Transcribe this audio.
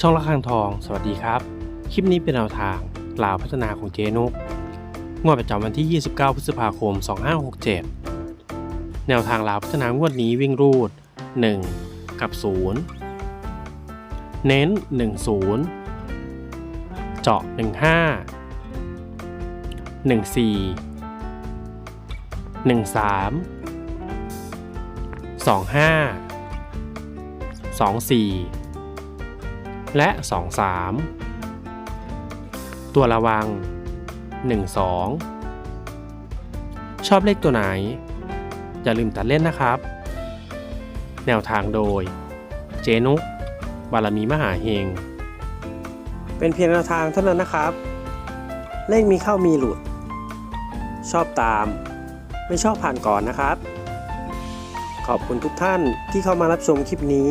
ช่องละคังทอง สวัสดีครับ คลิปนี้เป็นแนวทางลาวพัฒนาของเจนุกงวดประจำวันที่ 29 พฤษภาคม 2567 แนวทางลาวพัฒนางวดนี้วิ่งรูด 1 กับ 0 เน้น 10 เจาะ 15 14 13 25 24 และ 23 ตัวระวัง 1 2 ชอบเลขตัวไหน อย่าลืมตัดเล่นนะครับ แนวทางโดย เจนุกบารมีมหาเฮง เป็นเพียงแนวทางเท่านั้นนะครับ เลขมีเข้ามีหลุด ชอบตาม ไม่ชอบผ่านก่อนนะครับ ขอบคุณทุกท่านที่เข้ามารับชมคลิปนี้